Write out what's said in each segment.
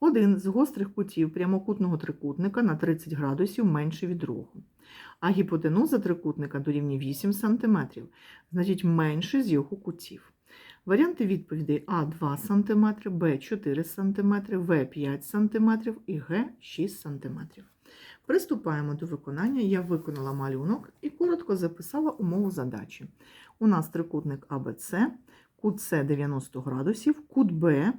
Один з гострих кутів прямокутного трикутника на 30 градусів менший від другого, а гіпотенуза трикутника дорівнює 8 см, значить менший з його кутів. Варіанти відповідей А 2 см, Б 4 см, В 5 см і Г 6 см. Приступаємо до виконання. Я виконала малюнок і коротко записала умову задачі. У нас трикутник АБЦ, кут С 90 градусів, кут Б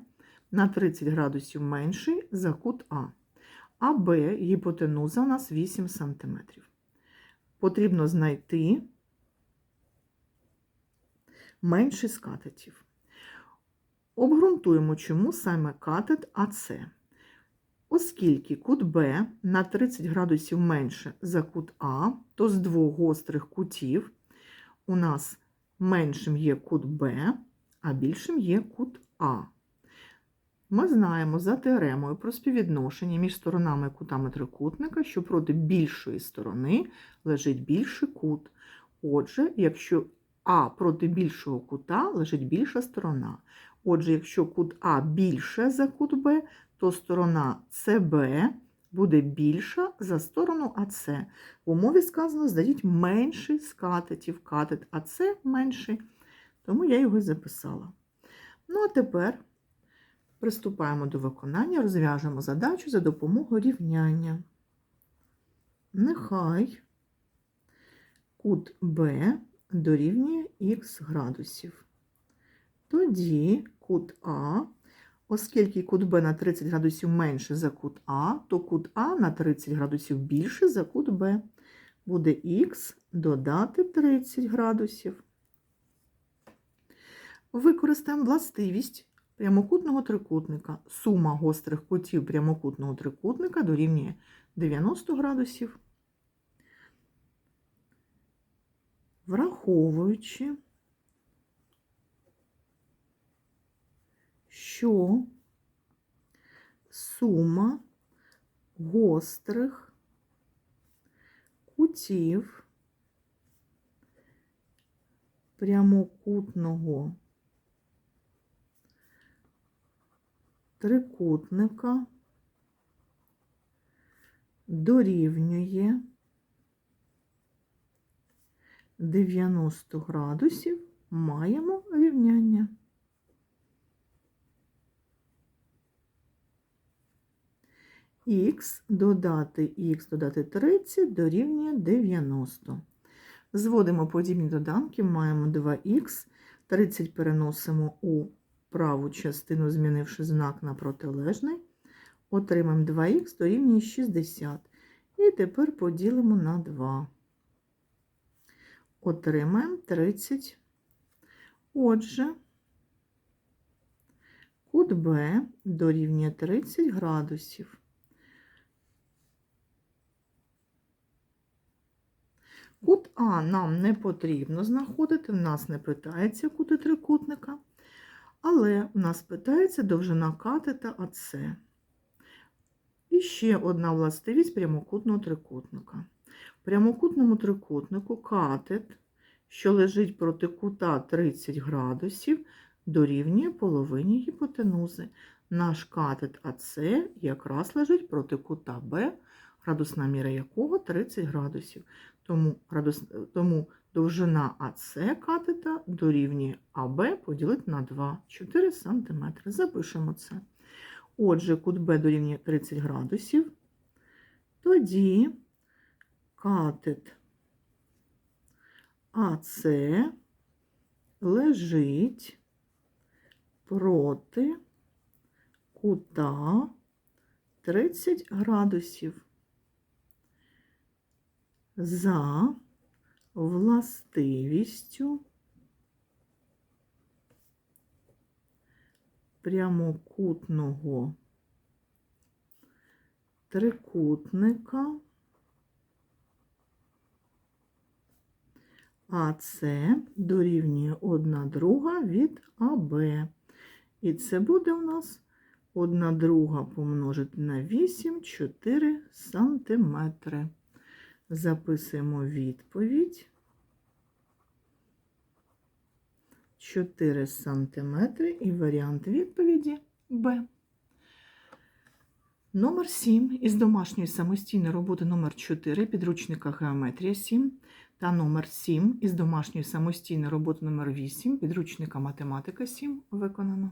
на 30 градусів менший за кут А. А Б гіпотенуза у нас 8 см. Потрібно знайти менший з катетів. Обґрунтуємо, чому саме катет АС. Оскільки кут Б на 30 градусів менше за кут А, то з двох гострих кутів у нас меншим є кут Б, а більшим є кут А. Ми знаємо за теоремою про співвідношення між сторонами і кутами трикутника, що проти більшої сторони лежить більший кут. Отже, якщо А проти більшого кута лежить більша сторона. Отже, якщо кут А більше за кут Б, то сторона СБ буде більша за сторону АС. В умові сказано, здадіть менший з катетів. Катет АС менший, тому я його записала. Ну, а тепер приступаємо до виконання, розв'яжемо задачу за допомогою рівняння. Нехай кут Б дорівнює х градусів. Тоді кут А, оскільки кут Б на 30 градусів менше за кут А, то кут А на 30 градусів більше за кут Б. Буде х додати 30 градусів. Використаємо властивість прямокутного трикутника. Сума гострих кутів прямокутного трикутника дорівнює 90 градусів. Враховуючи, що сума гострих кутів прямокутного трикутника дорівнює 90 градусів, маємо рівняння. Х додати х додати 30 дорівнює 90. Зводимо подібні доданки, маємо 2х, 30 переносимо у праву частину, змінивши знак на протилежний. Отримаємо 2х дорівнює 60. І тепер поділимо на 2. Отримаємо 30. Отже, кут Б дорівнює 30 градусів. Кут А нам не потрібно знаходити, в нас не питається кути трикутника, але в нас питається довжина катета АС. І ще одна властивість прямокутного трикутника. В прямокутному трикутнику катет, що лежить проти кута 30 градусів, дорівнює половині гіпотенузи. Наш катет АС якраз лежить проти кута Б, градусна міра якого 30 градусів. Тому, градус, тому довжина АС катета дорівнює АБ поділити на 2, 4 см. Запишемо це. Отже, кут Б дорівнює 30 градусів. Тоді катет АС лежить проти кута 30 градусів за властивістю прямокутного трикутника АС дорівнює 1 друга від АБ. І це буде у нас 1 друга помножити на 8, 4 сантиметри. Записуємо відповідь. 4 сантиметри і варіант відповіді Б. Номер 7 із домашньої самостійної роботи номер 4 підручника Геометрія 7 та номер 7 із домашньої самостійної роботи номер 8 підручника Математика 7 виконано.